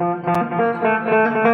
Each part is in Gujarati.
તારી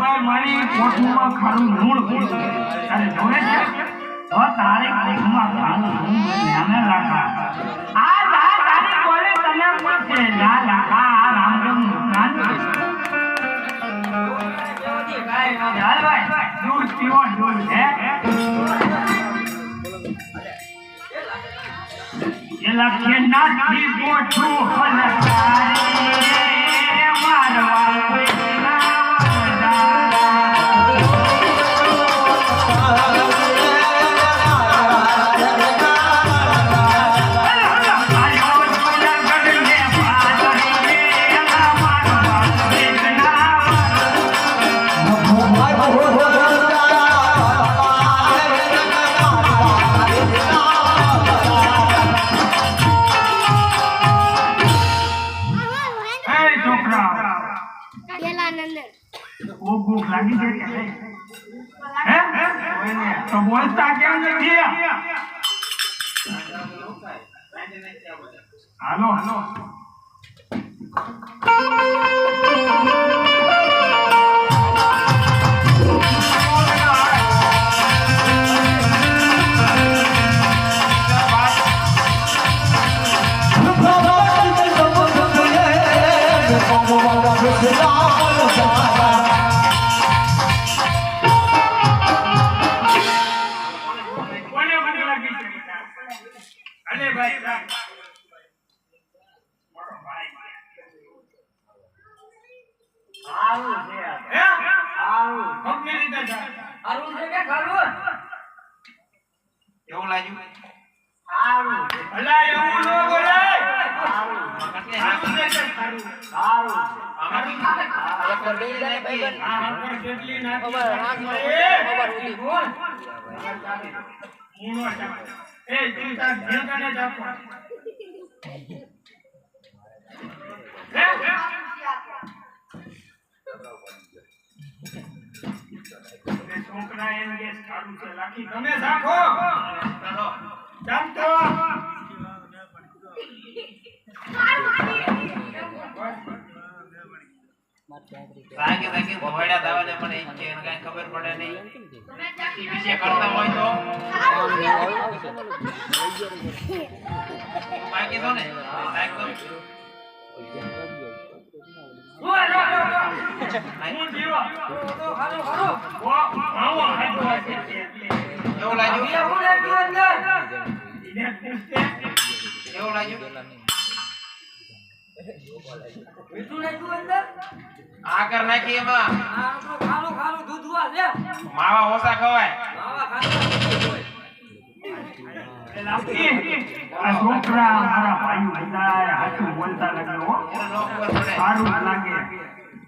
ભાઈ મારી કોઠુમાં ખારું લૂણ પડ્યું. તારે જોવે છે? હો તારી કોઠુમાં ખારું લૂણ ધ્યાને રાખા. આ જા તારી કોલે તને પૂછે. જા લાખા, આ રામદેવનું કાન છે. ચાલ ભાઈ, દૂધ પીવો, દૂધ, હે? એ લખે નાથી કોઠું મારવા aló, aló. Allez, vas-y. Pues, હે? કંપની રીતે જાય કેવું લાગ્યું? અલા એવું નો બોલાય સારું છે કે સારું અમારી આ હંપર કેટલી નાખી એ, બોલ. હું નો જાઉં. એ તું તાર ભેગાને જ આપો. હે? છોકરા એમ છે. લાખી તમે રાખો જામતો ભાગે ભાગે ભોયડા દાવા પણ એ કે એને કાંઈ ખબર પડે નહીં. વિશે કરતા હોય તો. બાકી તો ને તો. લાગ્યું લાગ્યું લાગ્યું નાખી માવા ઓછા છોકરા મારા ભાઈ હાચું બોલતા લાગે હો. એને નો ખબર પડે સારું લાગે.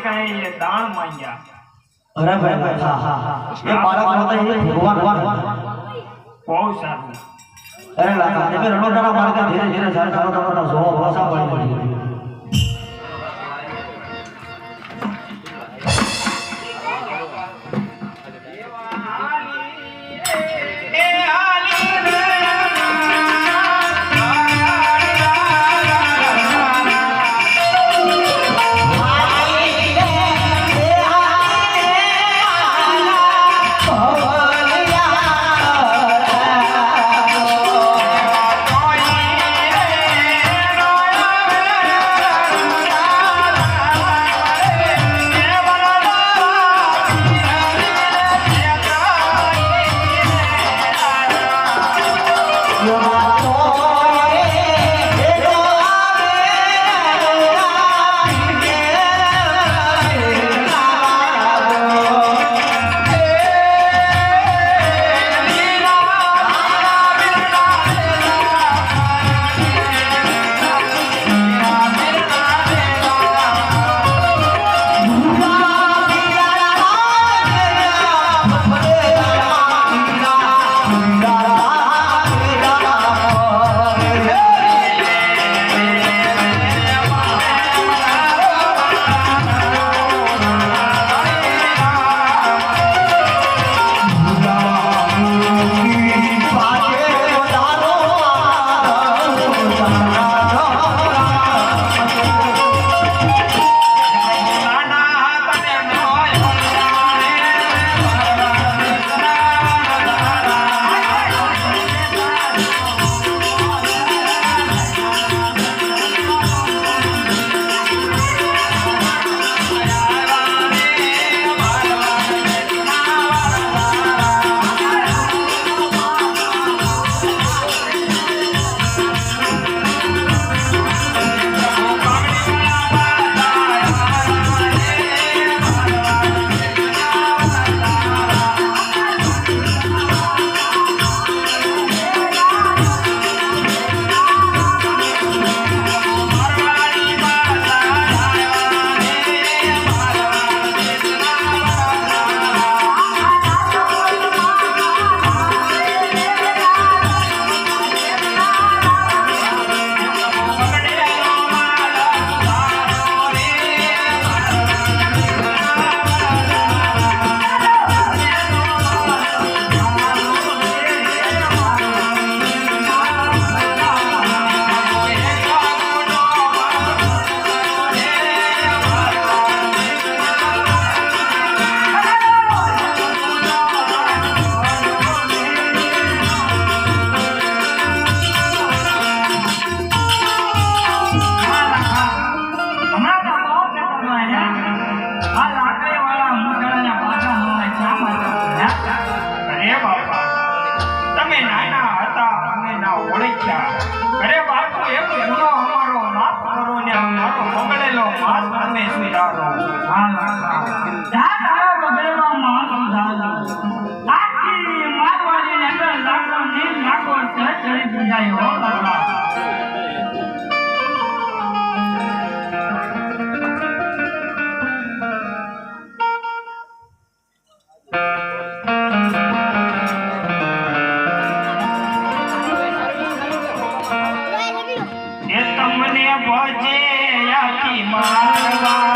કાંઈ એ દાણ માંગ્યા અરે ભાઈ હા હા હા એ બાળક માતા એ ભગવાન ભગવાન બહુ સારું અરે લાલા તમે રણોટાના બાળકે ધીરે ધીરે સારા સારા તમારા જોવા ભાષા પડી ભજે આખી મારવાડ